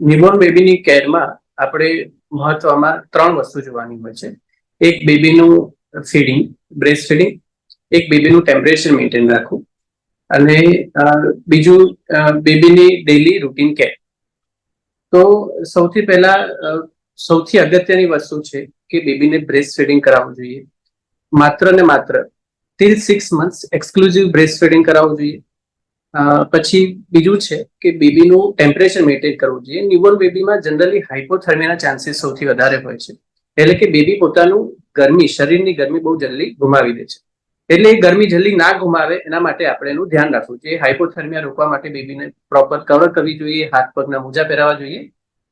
Newborn બેબીની કેરમાં આપણે મહત્વમાં ત્રણ વસ્તુ જોવાની હોય છે. એક બેબીનું ફીડિંગ, બ્રેસ્ટ ફીડિંગ, એક બેબીનું ટેમ્પરેચર મેન્ટેન રાખવું, અને બીજું બેબીની ડેલી રૂટીન કેર. તો સૌથી પહેલા સૌથી અગત્યની વસ્તુ છે કે બેબીને બ્રેસ્ટ ફીડિંગ કરાવવું જોઈએ. માત્ર ને માત્ર till six months exclusive breast feeding કરાવવું જોઈએ. પછી બીજું છે કે બેબીનું ટેમ્પરેચર મેન્ટેન કરવું જોઈએ. ન્યુબોર્ન બેબીમાં જનરલી હાઇપોથર્મિયાના ચાન્સીસ સૌથી વધારે હોય છે. એટલે કે બેબી પોતાનું ગરમી, શરીરની ગરમી બહુ જલ્દી ગુમાવી દે છે. એટલે એ ગરમી જલ્દી ના ગુમાવે એના માટે આપણે એનું ધ્યાન રાખવું જોઈએ. હાઇપોથર્મિયા રોકવા માટે બેબીને પ્રોપર કવર કરવી જોઈએ, હાથ પગના મોજા પહેરાવા જોઈએ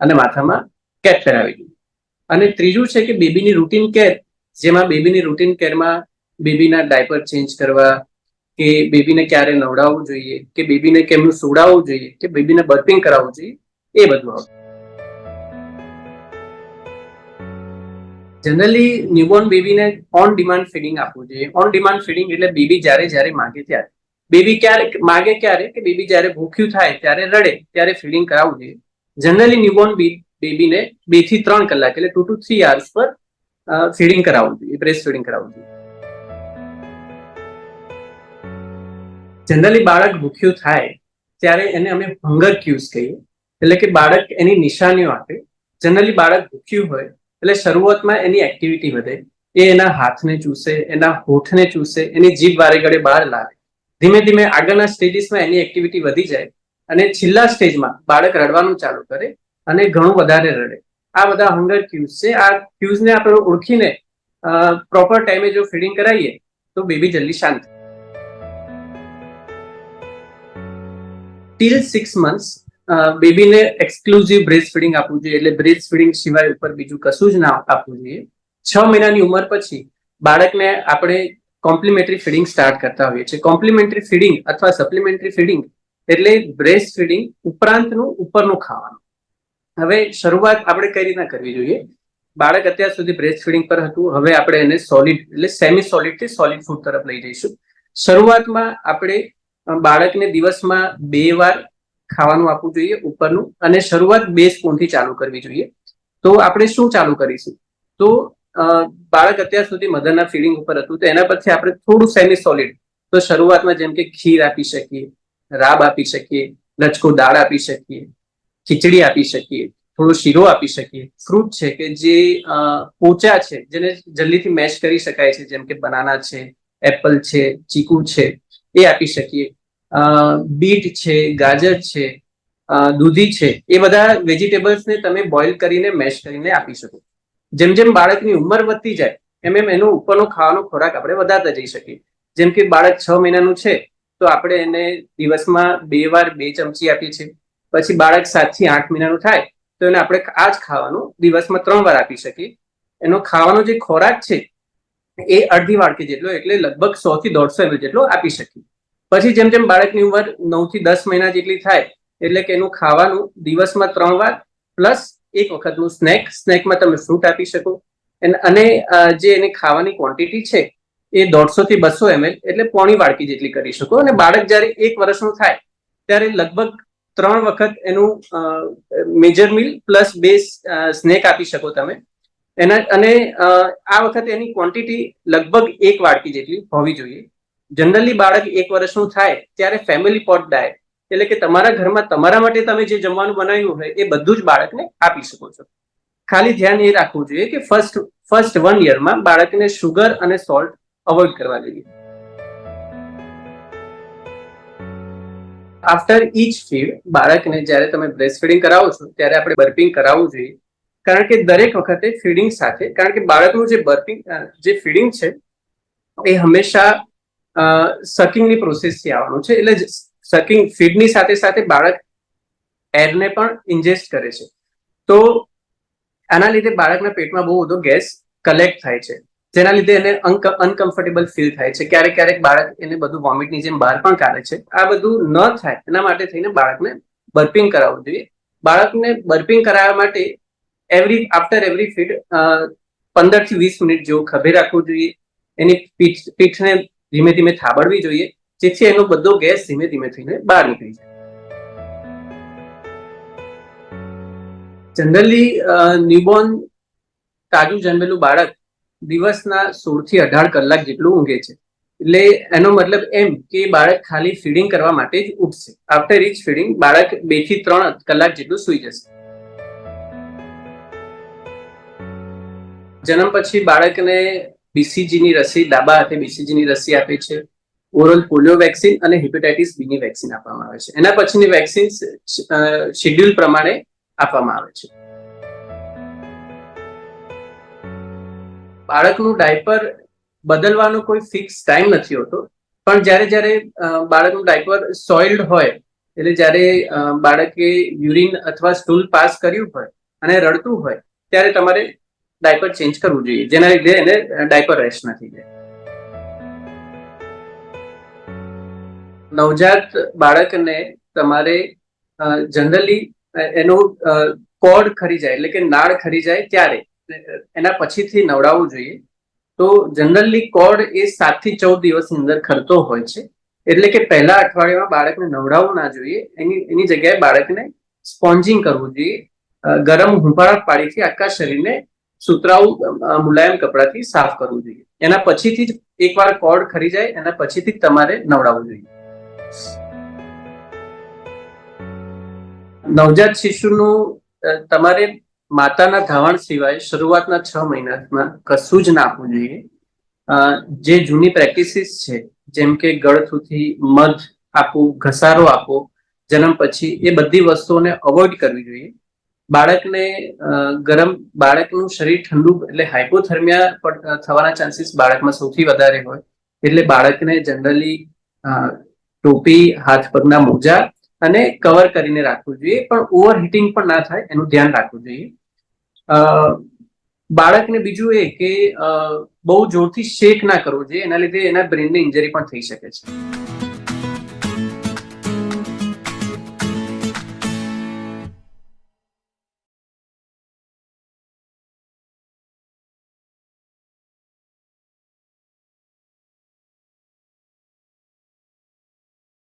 અને માથામાં કેપ પહેરાવી જોઈએ. અને ત્રીજું છે કે બેબીની રૂટીન કેર. જેમાં બેબીની રૂટીન કેરમાં બેબીના ડાયપર ચેન્જ કરવા કે બેબીને ક્યારે નવડાવવું જોઈએ, કે બેબીને કેમનું સુવડાવવું જોઈએ, કે બેબીને બર્પિંગ કરાવવું જોઈએ, એ બધું આવે. જનરલી ન્યુબોર્ન બેબીને ઓન ડિમાન્ડ ફીડિંગ આપવું જોઈએ. ઓન ડિમાન્ડ ફીડિંગ એટલે બેબી જ્યારે જ્યારે માગે ત્યારે. બેબી ક્યારે માગે ક્યારે કે બેબી જ્યારે ભૂખ્યું થાય ત્યારે રડે ત્યારે ફીડિંગ કરાવવું જોઈએ. જનરલી ન્યુબોર્ન બેબીને બેથી ત્રણ કલાક એટલે ટુ ટુ થ્રી આવર્સ પર ફીડિંગ કરાવવું જોઈએ બ્રેસ્ટ ફીડિંગ કરાવવું જોઈએ. જનરલી બાળક ભૂખ્યું થાય, ત્યારે એને અમે હંગર ક્યુઝ કહીએ. એટલે કે બાળક એની નિશાનીઓ આપે. જનરલી બાળક ભૂખ્યું હોય, એટલે શરૂઆતમાં એની એક્ટિવિટી વધે. એ એના હાથને ચૂસે, એના હોઠને ચૂસે, એની જીભ વારે ઘડે બહાર લાવે. ધીમે ધીમે આગળના સ્ટેજીસમાં એની એક્ટિવિટી વધી જાય અને છેલ્લા સ્ટેજમાં બાળક રડવાનું ચાલુ કરે અને ઘણું વધારે રડે. આ બધા હંગર ક્યુઝ છે. આ ક્યુઝને આપણે ઓળખીને પ્રોપર ટાઈમે જો ફીડિંગ કરાવીએ તો બેબી જલ્દી શાંત થાય. ટીલ સિક્સ મંથ્સ બેબીને એક્સક્લુઝિવ બ્રેસ્ટ ફીડિંગ આપવું જોઈએ. એટલે બ્રેસ્ટ ફીડિંગ સિવાય ઉપર બીજું કશું જ ના આપવું જોઈએ. છ મહિનાની ઉંમર પછી બાળકને આપણે કોમ્પ્લિમેન્ટરી ફીડિંગ સ્ટાર્ટ કરતા હોઈએ છીએ. કોમ્પ્લિમેન્ટરી ફીડિંગ અથવા સપ્લિમેન્ટરી ફીડિંગ એટલે બ્રેસ્ટ ફીડિંગ ઉપરાંતનું ઉપરનું ખાવાનું. હવે શરૂઆત આપણે કઈ રીતના કરવી જોઈએ? બાળક અત્યાર સુધી બ્રેસ્ટ ફીડિંગ પર હતું. હવે આપણે એને સોલિડ એટલે સેમી સોલિડથી સોલિડ ફૂડ તરફ લઈ જઈશું. શરૂઆતમાં આપણે બાળકને દિવસમાં બે વાર ખાવાનું આપવું જોઈએ ઉપરનું અને શરૂઆત બે સ્પૂનથી ચાલુ કરવી જોઈએ. તો આપણે શું ચાલુ કરીશું? તો બાળક અત્યાર સુધી મધરના ફીડિંગ ઉપર હતું તો એના પરથી આપણે થોડું સેમી સોલિડ તો શરૂઆતમાં જેમ કે ખીર આપી શકીએ, રાબ આપી શકીએ, લચકો દાળ આપી શકીએ, ખીચડી આપી શકીએ, થોડો શીરો આપી શકીએ ફ્રૂટ છે કે જે પોચા છે, જેને જલ્દીથી મેશ કરી શકાય છે, જેમ કે બનાના છે એપલ છે, ચીકુ છે, એ આપી શકીએ. બીટ છે, ગાજર છે દૂધી છે, એ બધા વેજીટેબલ્સને તમે બોઇલ કરીને મેશ કરીને આપી શકો. જેમ જેમ બાળકની ઉંમર વધતી જાય, એમ એમ એનો ઉપરનો ખાવાનો ખોરાક આપણે વધારતા જઈ શકીએ. જેમ કે બાળક છ મહિનાનું છે, તો આપણે એને દિવસમાં બે વાર બે ચમચી આપીએ છીએ. પછી બાળક સાતથી આઠ મહિનાનું થાય, તો એને આપણે આ જ ખાવાનું દિવસમાં ત્રણ વાર આપી શકીએ. એનો ખાવાનો જે ખોરાક છે, એ અડધી વાડકી જેટલો એટલે લગભગ સો થી દોઢસો એમએલ જેટલો આપી શકીએ. પછી જેમ જેમ બાળકની ઉંમર નવથી દસ મહિના જેટલી થાય, એટલે કે એનું ખાવાનું દિવસમાં ત્રણ વાર, પ્લસ એક વખતનું સ્નેક, સ્નેકમાં તમે ફ્રૂટ આપી શકો. અને- જે એની ખાવાની ક્વોન્ટિટી છે, એ દોઢસો થી બસો એમએલ, એટલે પોણી વાડકી જેટલી કરી શકો. અને બાળક જ્યારે એક વર્ષનું થાય, ત્યારે લગભગ ત્રણ વખત એનું મેજર મિલ પ્લસ બે સ્નેક આપી શકો તમે. એના, અને આ વખતે એની ક્વોન્ટિટી લગભગ એક વાડકી જેટલી હોવી જોઈએ. જનરલી બાળક એક વર્ષનું થાય ત્યારે ફેમિલી પોટ ડાયટ એટલે કે તમારા ઘરમાં તમારા માટે તમે જે જમવાનું બનાવ્યું હોય એ બધું જ બાળકને આપી શકો છો. ખાલી ધ્યાન એ રાખવું જોઈએ કે ફર્સ્ટ ફર્સ્ટ વન યરમાં બાળકને શુગર અને સોલ્ટ અવોઇડ કરવા જોઈએ. આફ્ટર ઈચ ફીડ બાળકને જ્યારે તમે બ્રેસ્ટ ફીડિંગ કરાવો છો ત્યારે આપણે બર્પિંગ કરાવવું જોઈએ. કારણ કે દરેક વખતે ફીડિંગ સાથે, કારણ કે બાળકનું જે બર્પિંગ જે ફીડિંગ છે એ હંમેશા સકિંગની પ્રોસેસથી આવવાનું છે. એટલે સકિંગ ફીડની સાથે સાથે બાળક એરને પણ ઇન્જેસ્ટ કરે છે. તો આના લીધે બાળકના પેટમાં બહુ બધો ગેસ કલેક્ટ થાય છે. જેના લીધે એને અનકમ્ફર્ટેબલ ફીલ થાય છે. ક્યારેક ક્યારેક બાળક એને બધું વોમિટની જેમ બહાર પણ કાઢે છે. આ બધું ન થાય એના માટે થઈને બાળકને બર્પિંગ કરાવવું જોઈએ. બાળકને બર્પિંગ કરાવવા માટે એવરી આફ્ટર એવરી ફીડ પંદરથી વીસ મિનિટ જેવું ખભે રાખવું જોઈએ. એની પીઠ, પીઠને ધીમે ધીમે થાબડવી જોઈએ, જેથી એનો બધો ગેસ ધીમે ધીમે થઈને બહાર નીકળી જાય. જનરલી ન્યુબોર્ન તાજું જન્મેલું બાળક દિવસના સોળથી અઢાર કલાક જેટલું ઊંઘે છે. એટલે એનો મતલબ એમ કે બાળક ખાલી ફીડિંગ કરવા માટે જ ઉઠશે. આફ્ટર ઇચ ફીડિંગ બાળક બેથી ત્રણ કલાક જેટલું સૂઈ જશે. જન્મ પછી બાળકને BCG ની રસી ડાબા હાથે બીસીજીની રસી આપે છે. ઓરલ પોલિયો વેક્સિન અને હિપેટાઇટિસ બીની વેક્સિન આપવામાં આવે છે. એના પછીની વેક્સિન શેડ્યુલ પ્રમાણે આપવામાં આવે છે. બાળકનું ડાયપર બદલવાનો કોઈ ફિક્સ ટાઈમ નથી હોતો. પણ જ્યારે જ્યારે બાળકનું ડાયપર સોઇલ્ડ હોય, એટલે જ્યારે બાળકે યુરિન અથવા સ્ટૂલ પાસ કર્યું હોય અને રડતું હોય, ત્યારે તમારે ડાયપર ચેન્જ કરવું જોઈએ. જેના લીધે એને ડાયપર રેશ ના થઈ જાય નવજાત બાળકને તમારે જનરલી એનું કોડ ખરી જાય, એટલે કે નાળ ખરી જાય ત્યારે. એના પછીથી નવડાવવું જોઈએ. તો જનરલી કોડ એ સાતથી ચૌદ દિવસની અંદર ખરતો હોય છે. એટલે કે પહેલા અઠવાડિયામાં બાળકને નવડાવવું ના જોઈએ. એની એની જગ્યાએ બાળકને સ્પોન્જિંગ કરવું જોઈએ. ગરમ હુંફાળા પાણીથી આખા શરીરને સુતરાઉ મુલાયમ કપડાથી સાફ કરવું જોઈએ. એના પછીથી જ એકવાર કોર્ડ ખરી જાય, એના પછીથી જ તમારે નવડાવવું જોઈએ. નવજાત શિશુનું તમારે માતાના ધાવણ સિવાય શરૂઆતના છ મહિનામાં કશું જ ના આપવું જોઈએ જે જૂની પ્રેક્ટિસીસ છે, જેમ કે ગળથુથી મધ આપવું ઘસારો આપવો જન્મ પછી એ બધી વસ્તુઓને અવોઇડ કરવી જોઈએ. બાળકને ગરમ બાળકનું શરીર ઠંડુ એટલે હાઇપોથર્મિયા થવાના ચાન્સીસ બાળકમાં સૌથી વધારે હોય. એટલે બાળકને જનરલી ટોપી, હાથ પગના મોજા અને કવર કરીને રાખવું જોઈએ. પણ ઓવર હીટિંગ પણ ના થાય, એનું ધ્યાન રાખવું જોઈએ. બાળકને બીજું એ કે બહુ જોરથી શેક ના કરવો જોઈએ. એના લીધે એના બ્રેનને ઇન્જરી પણ થઈ શકે છે.